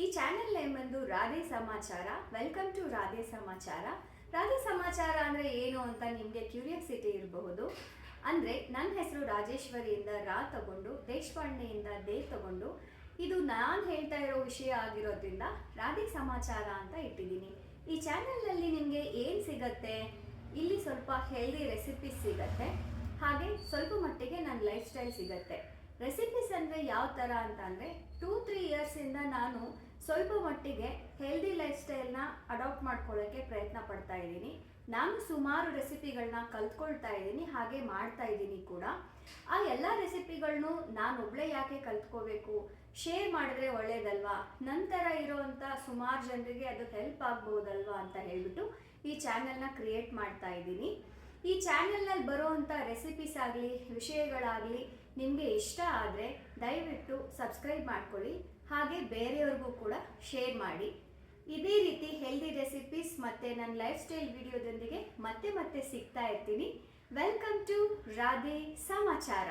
ಈ channel name ಬಂದು ರಾಧೆ ಸಮಾಚಾರ. ವೆಲ್ಕಮ್ ಟು ರಾಧೆ ಸಮಾಚಾರ. ರಾಧೆ ಸಮಾಚಾರ ಅಂದರೆ ಏನು ಅಂತ ನಿಮಗೆ ಕ್ಯೂರಿಯಾಸಿಟಿ ಇರಬಹುದು. ಅಂದರೆ ನನ್ನ ಹೆಸರು ರಾಜೇಶ್ವರಿಯಿಂದ ರಾ ತಗೊಂಡು, ದೇಶಪಾಂಡೆಯಿಂದ ದೇ ತಗೊಂಡು, ಇದು ನಾನು ಹೇಳ್ತಾ ಇರೋ ವಿಷಯ ಆಗಿರೋದ್ರಿಂದ ರಾಧೆ ಸಮಾಚಾರ ಅಂತ ಇಟ್ಟಿದ್ದೀನಿ. ಈ ಚಾನೆಲ್ನಲ್ಲಿ ನಿಮಗೆ ಏನು ಸಿಗತ್ತೆ? ಇಲ್ಲಿ ಸ್ವಲ್ಪ ಹೆಲ್ದಿ ರೆಸಿಪೀಸ್ ಸಿಗತ್ತೆ. ಹಾಗೆ ಸ್ವಲ್ಪ ಮಟ್ಟಿಗೆ ನನ್ನ ಲೈಫ್ ಸ್ಟೈಲ್ ಸಿಗತ್ತೆ. ರೆಸಿಪೀಸ್ ಅಂದರೆ ಯಾವ ಥರ ಅಂತ ಅಂದರೆ ಟೂ ತ್ರೀ ಇಯರ್ಸಿಂದ ನಾನು ಸ್ವಲ್ಪ ಮಟ್ಟಿಗೆ ಹೆಲ್ದಿ ಲೈಫ್ ಸ್ಟೈಲ್ನ ಅಡಾಪ್ಟ್ ಮಾಡ್ಕೊಳ್ಳೋಕ್ಕೆ ಪ್ರಯತ್ನ ಪಡ್ತಾ ಇದ್ದೀನಿ. ನಾನು ಸುಮಾರು ರೆಸಿಪಿಗಳನ್ನ ಕಲ್ತ್ಕೊಳ್ತಾ ಇದ್ದೀನಿ, ಹಾಗೆ ಮಾಡ್ತಾ ಇದ್ದೀನಿ ಕೂಡ. ಆ ಎಲ್ಲ ರೆಸಿಪಿಗಳನ್ನು ನಾನು ಒಬ್ಳೆ ಯಾಕೆ ಕಲ್ತ್ಕೋಬೇಕು? ಶೇರ್ ಮಾಡಿದ್ರೆ ಒಳ್ಳೇದಲ್ವಾ? ನಂತರ ಇರೋವಂಥ ಸುಮಾರು ಜನರಿಗೆ ಅದು ಹೆಲ್ಪ್ ಆಗ್ಬೋದಲ್ವಾ ಅಂತ ಹೇಳಿಬಿಟ್ಟು ಈ ಚಾನೆಲ್ನ ಕ್ರಿಯೇಟ್ ಮಾಡ್ತಾ ಇದ್ದೀನಿ. ಈ ಚಾನೆಲ್ನಲ್ಲಿ ಬರುವಂಥ ರೆಸಿಪೀಸ್ ಆಗಲಿ, ವಿಷಯಗಳಾಗಲಿ ನಿಮಗೆ ಇಷ್ಟ ಆದರೆ ದಯವಿಟ್ಟು ಸಬ್ಸ್ಕ್ರೈಬ್ ಮಾಡ್ಕೊಳ್ಳಿ, ಹಾಗೆ ಬೇರೆಯವ್ರಿಗೂ ಕೂಡ ಶೇರ್ ಮಾಡಿ. ಇದೇ ರೀತಿ ಹೆಲ್ದಿ ರೆಸಿಪೀಸ್ ಮತ್ತು ನನ್ನ ಲೈಫ್ ಸ್ಟೈಲ್ ವಿಡಿಯೋದೊಂದಿಗೆ ಮತ್ತೆ ಮತ್ತೆ ಸಿಗ್ತಾ ಇರ್ತೀನಿ. ವೆಲ್ಕಮ್ ಟು ರಾಧೆ ಸಮಾಚಾರ